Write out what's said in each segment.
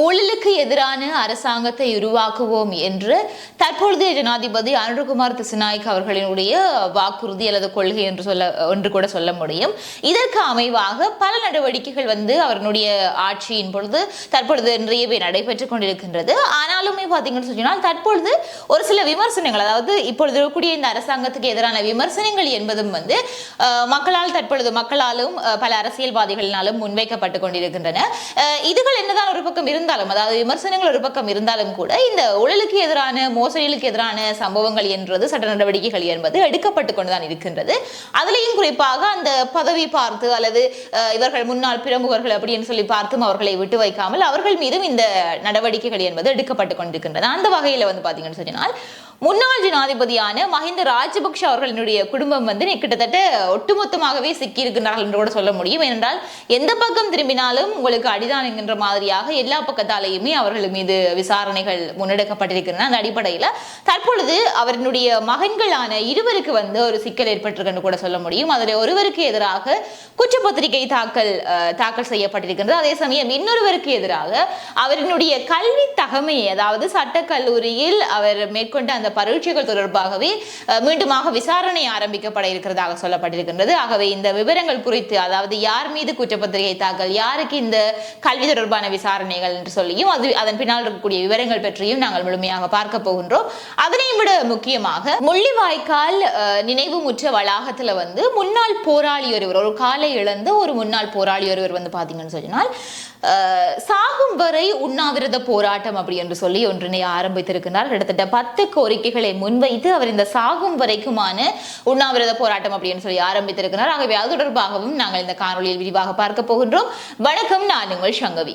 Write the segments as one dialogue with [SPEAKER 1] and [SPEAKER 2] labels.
[SPEAKER 1] ஊழலுக்கு எதிரான அரசாங்கத்தை உருவாக்குவோம் என்று தற்பொழுதைய ஜனாதிபதி அனுருகுமார் திசுநாயக் அவர்களினுடைய வாக்குறுதி அல்லது கொள்கை என்று சொல்ல என்று கூட சொல்ல முடியும். இதற்கு அமைவாக பல நடவடிக்கைகள் வந்து அவருடைய ஆட்சியின் பொழுது தற்பொழுது நிறையவே நடைபெற்றுக் கொண்டிருக்கின்றது. ஆனாலுமே பார்த்தீங்கன்னு சொன்னால் தற்பொழுது ஒரு சில விமர்சனங்கள் அதாவது இப்பொழுது இருக்கக்கூடிய இந்த அரசாங்கத்துக்கு எதிரான விமர்சனங்கள் என்பதும் வந்து மக்களால் தற்பொழுது மக்களாலும் பல அரசியல்வாதிகளினாலும் முன்வைக்கப்பட்டு கொண்டிருக்கின்றன. இதுகள் என்னதான் ஒரு பக்கம் இருந்தாலும் அதாவது விமர்சனங்கள் ஒரு பக்கம் இருந்தாலும் கூட இந்த ஊழலுக்கு எதிரான மோசடிகளுக்கு எதிரான சம்பவங்கள் என்றது சட்ட நடவடிக்கைகள் என்பது எடுக்கப்பட்டு கொண்டுதான் இருக்கின்றது. அதுலேயும் குறிப்பாக அந்த பதவி பார்த்து அல்லது அஹ், இவர்கள் முன்னாள் பிரமுகர்கள் அப்படின்னு சொல்லி பார்த்தும் அவர்களை விட்டு வைக்காமல் அவர்கள் மீதும் இந்த நடவடிக்கைகள் என்பது எடுக்கப்பட்டு கொண்டிருக்கின்றது. அந்த வகையில் வந்து பார்த்தீங்கன்னு சொன்னால் முன்னாள் ஜனாதிபதியான மஹிந்த ராஜபக்ஷ அவர்களினுடைய குடும்பம் வந்து கிட்டத்தட்ட ஒட்டுமொத்தமாகவே சிக்கியிருக்கிறார்கள் என்று கூட சொல்ல முடியும். ஏனென்றால் எந்த பக்கம் திரும்பினாலும் உங்களுக்கு அடிதான் என்கின்ற மாதிரியாக எல்லா பக்கத்தாலேயுமே அவர்கள் மீது விசாரணைகள் முன்னெடுக்கப்பட்டிருக்கின்றன. அந்த அடிப்படையில் தற்பொழுது அவரினுடைய மகன்களான இருவருக்கு வந்து ஒரு சிக்கல் ஏற்பட்டிருக்குன்னு கூட சொல்ல முடியும். அதில் ஒருவருக்கு எதிராக குற்றப்பத்திரிகை தாக்கல் தாக்கல் செய்யப்பட்டிருக்கின்றது. அதே சமயம் இன்னொருவருக்கு எதிராக அவரினுடைய கல்வி தகமையை அதாவது சட்டக் கல்லூரியில் அவர் மேற்கொண்ட அந்த பரீட்சைகள் தொடர்பாகவே மீண்டுமாக விசாரணை ஆரம்பிக்கப்பட இருக்கிறதாக சொல்லப்பட்டிருக்கின்றது. ஆகவே இந்த விவரங்கள் குறித்து அதாவது யார் மீது குற்றப்பத்திரிகை தாக்கல் யாருக்கு இந்த கல்வி தொடர்பான விசாரணைகள் என்று சொல்லியும் அது அதன் பின்னால் இருக்கக்கூடிய விவரங்கள் பற்றியும் நாங்கள் முழுமையாக பார்க்க போகின்றோம். அதனையும் விட முக்கியமாக முள்ளிவாய்க்கால் நினைவு முற்ற வளாகத்தில் வந்து முன்னாள் போராளி ஒருவர் ஒரு காலை இழந்து ஒரு முன்னாள் போராளி ஒருவர் வந்து பார்த்தீங்கன்னு சொன்னால் சாகும் வரை உண்ணாவிரத போராட்டம் அப்படி என்று சொல்லி ஒன்றினை ஆரம்பித்திருக்கிறார். கிட்டத்தட்ட பத்து கோரிக்கைகளை முன்வைத்து அவர் இந்த சாகும் வரைக்குமான உண்ணாவிரத போராட்டம் அப்படின்னு சொல்லி ஆரம்பித்திருக்கிறார். ஆகவே அது தொடர்பாகவும் நாங்கள் இந்த காணொலியில் விரிவாக பார்க்க போகின்றோம். வணக்கம் நான் உங்கள் சங்கவி.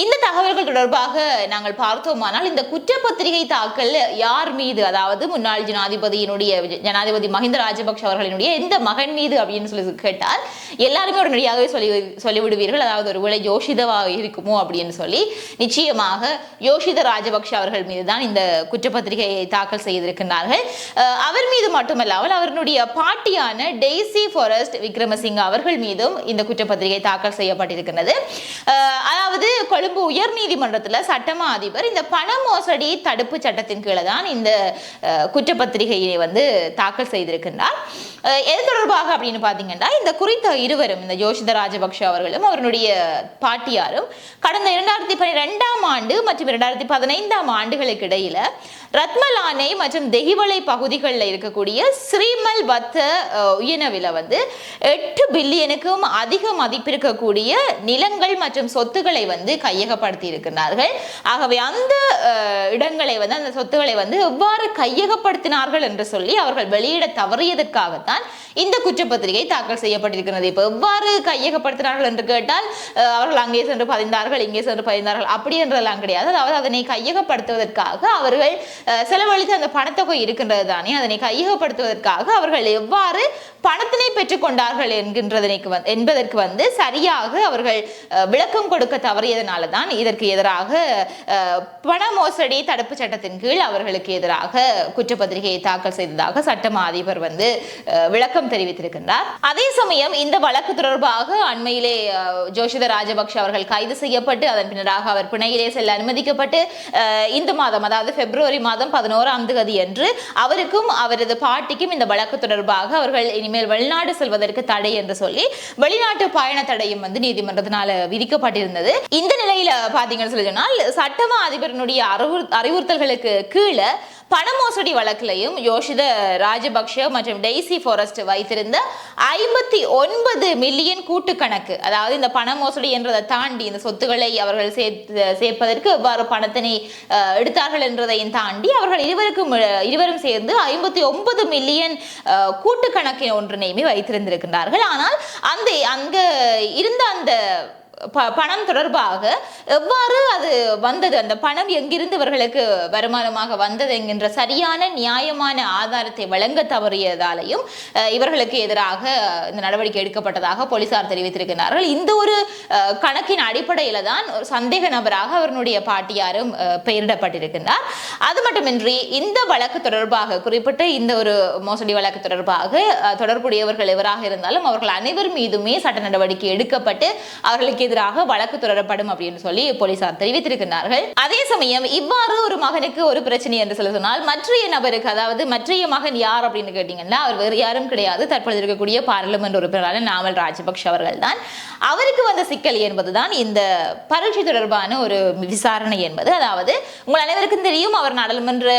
[SPEAKER 1] இந்த தகவல்கள் தொடர்பாக நாங்கள் பார்த்தோமானால் இந்த குற்றப்பத்திரிகை தாக்கல் யார் மீது? அதாவது முன்னாள் ஜனாதிபதியினுடைய ஜனாதிபதி மஹிந்த ராஜபக்ஷ அவர்களினுடைய எந்த மகன் மீது அப்படின்னு சொல்லி கேட்டால் எல்லாருமே உடனடியாகவே சொல்லி சொல்லிவிடுவீர்கள். அதாவது ஒருவேளை யோஷிதவாக இருக்குமோ அப்படின்னு சொல்லி நிச்சயமாக யோஷித ராஜபக்ஷ அவர்கள் மீது தான் இந்த குற்றப்பத்திரிகையை தாக்கல் செய்திருக்கிறார்கள் அவர் மீது மட்டுமல்லாமல் அவருடைய பாட்டியான டெய்சி ஃபாரஸ்ட் விக்ரமசிங்க அவர்கள் மீதும் இந்த குற்றப்பத்திரிகை தாக்கல் செய்யப்பட்டிருக்கிறது அதாவது கொழும்பு உயர் நீதிமன்றத்தில் சட்டமா அதிபர் இந்த பண மோசடி தடுப்பு சட்டத்தின் கீழே தான் இந்த குற்றப்பத்திரிகையை வந்து தாக்கல் செய்திருக்கின்றார். எது தொடர்பாக அப்படின்னு பார்த்தீங்கன்னா இந்த குறித்த இருவரும் இந்த ஜோஷித ராஜபக்ஷ அவர்களும் அவருடைய பாட்டியாரும் கடந்த இரண்டாயிரத்தி பன்னிரெண்டாம் ஆண்டு மற்றும் இரண்டாயிரத்தி பதினைந்தாம் ஆண்டுகளுக்கு இடையில ரத்மலானை மற்றும் தெஹிவலை பகுதிகளில் இருக்கக்கூடிய ஸ்ரீமல் பத்த அஹ், வந்து எட்டு பில்லியனுக்கும் அதிக மதிப்பிருக்கக்கூடிய நிலங்கள் மற்றும் சொத்துக்களை வந்து கையகப்படுத்தி இருக்கின்றார்கள் ஆகவே அந்த இடங்களை வந்து அந்த சொத்துக்களை வந்து எவ்வாறு கையகப்படுத்தினார்கள் என்று சொல்லி அவர்கள் வெளியிட தவறியதற்காகத்தான் இந்த குற்றப்பத்திரிகை தாக்கல் செய்யப்பட்டிருக்கிறது. இப்போ எவ்வாறு கையகப்படுத்தினார்கள் என்று கேட்டால் அவர்கள் அங்கே சென்று பதிந்தார்கள் இங்கே சென்று பதிந்தார்கள் அப்படி என்றதெல்லாம் கிடையாது. அதாவது அதனை கையகப்படுத்துவதற்காக அவர்கள் செலவழித்து செலவழித்த அந்த பணத்தொகை இருக்கின்றது தானே அதனை கையகப்படுத்துவதற்காக அவர்கள் எவ்வாறு பணத்தினை பெற்றுக்கொண்டார்கள் என்கின்றதனைக்கு வந்து என்பதற்கு வந்து சரியாக அவர்கள் விளக்கம் கொடுக்க தவறியதனால் அதனால தான் இதற்கு எதிராக பண மோசடி தடுப்பு சட்டத்தின் கீழ் அவர்களுக்கு எதிராக குற்றப்பத்திரிகையை தாக்கல் செய்ததாக சட்டமா அதிபர் வந்து விளக்கம் தெரிவித்திருக்கின்றார். அதே சமயம் இந்த வழக்கு தொடர்பாக அண்மையிலே ஜோஷித ராஜபக்ஷ அவர்கள் கைது செய்யப்பட்டு அதன் பின்னராக அவர் பிணையிலே செல்ல அனுமதிக்கப்பட்டு இந்த மாதம் அதாவது பிப்ரவரி மாதம் பதினோராம் தேதி என்று அவருக்கும் அவரது பாட்டிக்கும் இந்த வழக்கு தொடர்பாக அவர்கள் இனிமேல் வெளிநாடு செல்வதற்கு தடை என்று சொல்லி வெளிநாட்டு பயண தடையும் வந்து நீதிமன்றத்தினால விதிக்கப்பட்டிருந்தது. இந்த நிலை நிலையில பாத்தீங்கன்னு சொல்லி சொன்னால் சட்டமா அதிபரினுடைய அறிவுறு அறிவுறுத்தல்களுக்கு கீழே பண மோசடி வழக்கிலையும் யோஷித ராஜபக்ஷ மற்றும் டெய்சி ஃபாரஸ்ட் வைத்திருந்த ஐம்பத்தி ஒன்பது மில்லியன் கூட்டு கணக்கு அதாவது இந்த பண மோசடி என்றதை தாண்டி இந்த சொத்துக்களை அவர்கள் சேர்த்து சேர்ப்பதற்கு எவ்வாறு பணத்தினை எடுத்தார்கள் என்றதையும் தாண்டி அவர்கள் இருவருக்கும் இருவரும் சேர்ந்து ஐம்பத்தி ஒன்பது மில்லியன் கூட்டு கணக்கின் ஒன்றினையுமே வைத்திருந்திருக்கின்றார்கள். ஆனால் அந்த அங்கே இருந்த அந்த பணம் தொடர்பாக எவ்வாறு அது வந்தது? அந்த பணம் எங்கிருந்து இவர்களுக்கு வருமானமாக வந்தது என்கின்ற சரியான நியாயமான ஆதாரத்தை வழங்க தவறியதாலையும் அஹ், இவர்களுக்கு எதிராக இந்த நடவடிக்கை எடுக்கப்பட்டதாக போலீசார் தெரிவித்திருக்கிறார்கள் இந்த ஒரு கணக்கின் அடிப்படையில தான் ஒரு சந்தேக நபராக அவருடைய பாட்டியாரும் பெயரிடப்பட்டிருக்கின்றார். அது மட்டுமின்றி இந்த வழக்கு தொடர்பாக குறிப்பிட்ட இந்த ஒரு மோசடி வழக்கு தொடர்பாக தொடர்புடையவர்கள் எவராக இருந்தாலும் அவர்கள் அனைவர் மீதுமே சட்ட நடவடிக்கை எடுக்கப்பட்டு அவர்களுக்கு எதிராக வழக்கு தொடரப்படும் அப்படின்னு சொல்லி போலீசார் தெரிவித்திருக்கிறார்கள் அதே சமயம் இவ்வாறு ஒரு மகனுக்கு ஒரு பிரச்சனை என்று சொல்ல சொன்னால் மற்றைய நபருக்கு அதாவது மற்றைய மகன் யார் அப்படின்னு கேட்டீங்கன்னா அவர் வேறு யாரும் கிடையாது. தற்பொழுது இருக்கக்கூடிய பாராளுமன்ற உறுப்பினரான நாமல் ராஜபக்ஷ அவர்கள் தான் அவருக்கு வந்த சிக்கல் என்பதுதான் இந்த பரீட்சை தொடர்பான ஒரு விசாரணை என்பது. அதாவது உங்கள் அனைவருக்கும் தெரியும் அவர் நாடாளுமன்ற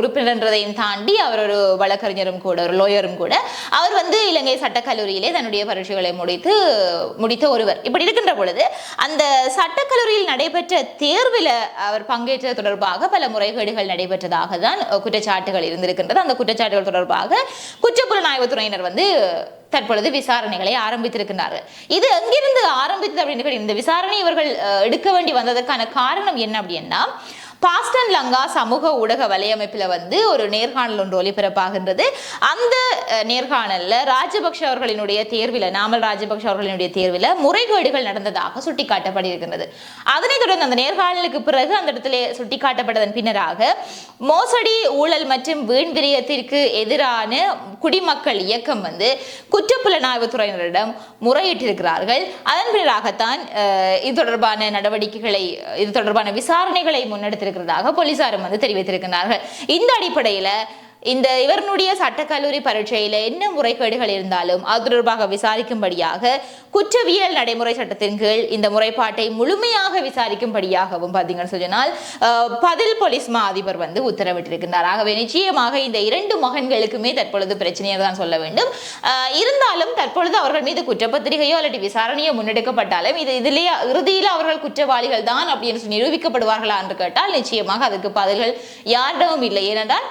[SPEAKER 1] உறுப்பினர் என்றதையும் தாண்டி அவர் ஒரு வழக்கறிஞரும் கூட ஒரு லோயரும் கூட அவர் வந்து இலங்கை சட்டக்கல்லூரியிலே தன்னுடைய பரீட்சைகளை முடித்து முடித்த ஒருவர். இப்படி இருக்கின்ற பொழுது அந்த சட்டக்கல்லூரியில் நடைபெற்ற தேர்வில் அவர் பங்கேற்றது தொடர்பாக பல முறைகேடுகள் நடைபெற்றதாக தான் குற்றச்சாட்டுகள் இருந்திருக்கின்றது. அந்த குற்றச்சாட்டுகள் தொடர்பாக குற்றப்புலனாய்வுத் துறையினர் வந்து தற்பொழுது விசாரணைகளை ஆரம்பித்திருக்கிறார்கள் இது எங்கிருந்து ஆரம்பித்தது அப்படின்னு இந்த விசாரணை இவர்கள் எடுக்க வேண்டி வந்ததற்கான காரணம் என்ன அப்படின்னா பாஸ்டன் லங்கா சமூக ஊடக வலையமைப்பில் வந்து ஒரு நேர்காணல் ஒன்று ஒளிபரப்பாகின்றது. அந்த நேர்காணலில் ராஜபக்ஷ அவர்களினுடைய தேர்வில் நாமல் ராஜபக்ஷ அவர்களினுடைய தேர்வில் முறைகேடுகள் நடந்ததாக சுட்டிக்காட்டப்பட்டிருக்கின்றது. அதனைத் தொடர்ந்து அந்த நேர்காணலுக்கு பிறகு அந்த இடத்துல சுட்டிக்காட்டப்பட்டதன் பின்னராக மோசடி ஊழல் மற்றும் வீண்விரியத்திற்கு எதிரான குடிமக்கள் இயக்கம் வந்து குற்றப்புலனாய்வு துறையினரிடம் முறையிட்டிருக்கிறார்கள். அதன் பின்னராகத்தான் இது தொடர்பான நடவடிக்கைகளை இது தொடர்பான விசாரணைகளை முன்னெடுத்திருக்கிறதாக போலீசாரும் வந்து தெரிவித்திருக்கிறார்கள் இந்த அடிப்படையில் இந்த இவருடைய சட்டக்கல்லூரி பரீட்சையில் என்ன முறைகேடுகள் இருந்தாலும் அது தொடர்பாக விசாரிக்கும்படியாக குற்றவியல் நடைமுறை சட்டத்தின் கீழ் இந்த முறைப்பாட்டை முழுமையாக விசாரிக்கும்படியாகவும் பார்த்தீங்கன்னு சொன்னால் பதில் போலீஸ் மா அதிபர் வந்து உத்தரவிட்டிருக்கின்றார். ஆகவே நிச்சயமாக இந்த இரண்டு மகன்களுக்குமே தற்பொழுது பிரச்சனையை தான் சொல்ல வேண்டும். இருந்தாலும் தற்பொழுது அவர்கள் மீது குற்றப்பத்திரிகையோ அல்லது விசாரணையோ முன்னெடுக்கப்பட்டாலும் இது இதிலேயே இறுதியில் அவர்கள் குற்றவாளிகள் தான் அப்படின்னு சொல்லி நிரூபிக்கப்படுவார்களா என்று கேட்டால் நிச்சயமாக அதுக்கு பதில்கள் யாரிடமும் இல்லை. ஏனென்றால்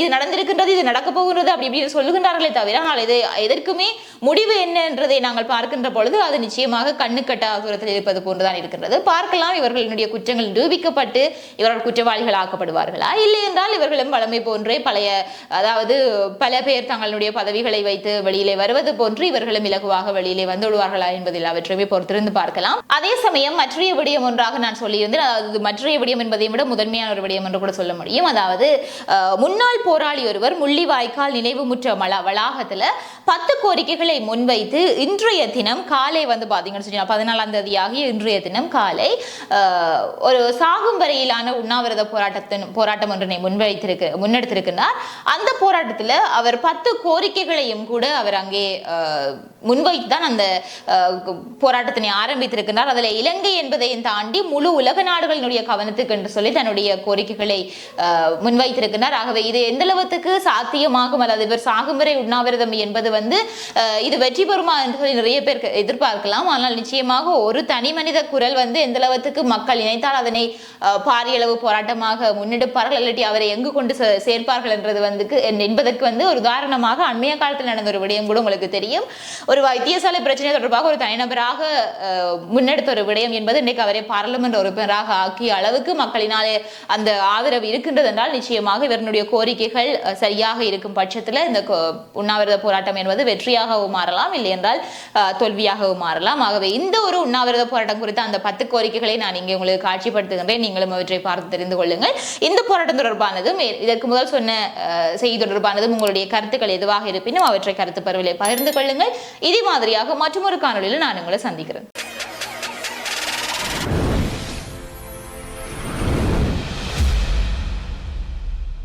[SPEAKER 1] இது நடந்திருக்கின்றது இது நடக்க போகின்றது அப்படி இப்படி சொல்லுகின்றார்களே தவிர ஆனால் இது எதற்குமே முடிவு என்னன்றதை நாங்கள் பார்க்கின்ற பொழுது அது நிச்சயமாக கண்ணுக்கட்டா தூரத்தில் இருப்பது போன்றுதான் இருக்கின்றது. பார்க்கலாம் இவர்களினுடைய குற்றங்கள் நிரூபிக்கப்பட்டு இவர்கள் குற்றவாளிகள் ஆக்கப்படுவார்களா? இல்லை என்றால் இவர்களும் வளமை போன்றே பழைய அதாவது பல பேர் தங்களுடைய பதவிகளை வைத்து வெளியிலே வருவது போன்று இவர்களும் இலகுவாக வெளியிலே வந்து விடுவார்களா என்பதில் அவற்றையுமே பொறுத்திருந்து பார்க்கலாம். அதே சமயம் மற்றைய விடயம் ஒன்றாக நான் சொல்லியிருந்தேன். அதாவது மற்றைய விடயம் என்பதை விட முதன்மையான ஒரு விடயம் என்று கூட சொல்ல முடியும். அதாவது முன்னாள் போரா போராளி ஒருவர் முள்ளிவாய்க்கால் நினைவுமுற்ற மல வளாகத்தில் பத்து கோரிக்கைகளை முன்வைத்து இன்றைய தினம் காலை வந்து பார்த்தீங்கன்னு சொன்னால் பதினாலாம் தேதி இன்றைய தினம் காலை ஒரு சாகும் வரையிலான உண்ணாவிரத போராட்டத்தின் போராட்டம் ஒன்றினை முன்வைத்திருக்கு முன்னெடுத்திருக்கிறார். அந்த போராட்டத்தில் அவர் பத்து கோரிக்கைகளையும் கூட அவர் அங்கே முன்வைத்து தான் அந்த போராட்டத்தினை ஆரம்பித்திருக்கிறார் அதில் இலங்கை என்பதையும் தாண்டி முழு உலக நாடுகளினுடைய கவனத்துக்கு என்று சொல்லி தன்னுடைய கோரிக்கைகளை முன்வைத்திருக்கிறார் ஆகவே இது எந்த அளவுக்கு சாத்தியமாகும்? அல்லது இவர் சாகும் வரை உண்ணாவிரதம் என்பது வந்து இது வெற்றி பெறுமா என்று சொல்லி நிறைய பேர் எதிர்பார்க்கலாம். ஆனால் நிச்சயமாக ஒரு தனி மனித குரல் வந்து எந்த அளவுக்கு மக்கள் இணைத்தால் அதனை பாரியளவு பாரிய அளவு போராட்டமாக முன்னெடுப்பார்கள் இல்லாட்டி அவரை எங்கு கொண்டு சே- சேர்ப்பார்கள் என்றது வந்து என்பதற்கு வந்து ஒரு உதாரணமாக அண்மைய காலத்தில் நடந்த ஒரு விடயம் கூட உங்களுக்கு தெரியும். ஒரு வைத்தியசாலை பிரச்சனை தொடர்பாக ஒரு தனிநபராக முன்னெடுத்த ஒரு விடயம் என்பது இன்றைக்கு அவரை பாராளுமன்ற உறுப்பினராக ஆக்கிய அளவுக்கு மக்களினாலே அந்த ஆதரவு இருக்கின்றது என்றால் நிச்சயமாக இவருடைய கோரிக்கைகள் சரியாக இருக்கும் பட்சத்தில் இந்த கோ- உண்ணாவிரத போராட்டம் என்பது வெற்றியாகவும் மாறலாம் இல்லை என்றால் தோல்வியாகவும் மாறலாம். ஆகவே இந்த ஒரு உண்ணாவிரத போராட்டம் குறித்த அந்த பத்து கோரிக்கைகளை நான் இங்கே உங்களுக்கு காட்சிப்படுத்துகின்றேன். நீங்களும் அவற்றை பார்த்து தெரிந்து கொள்ளுங்கள். இந்த போராட்டம் தொடர்பானதும் மே- இதற்கு முதல் சொன்ன செய்தி தொடர்பானதும் உங்களுடைய கருத்துக்கள் எதுவாக இருப்பினும் அவற்றை கருத்து பரவலை பகிர்ந்து கொள்ளுங்கள். இதே மாதிரியாக மற்றொரு காணொலியில் நான் உங்களை சந்திக்கிறேன்.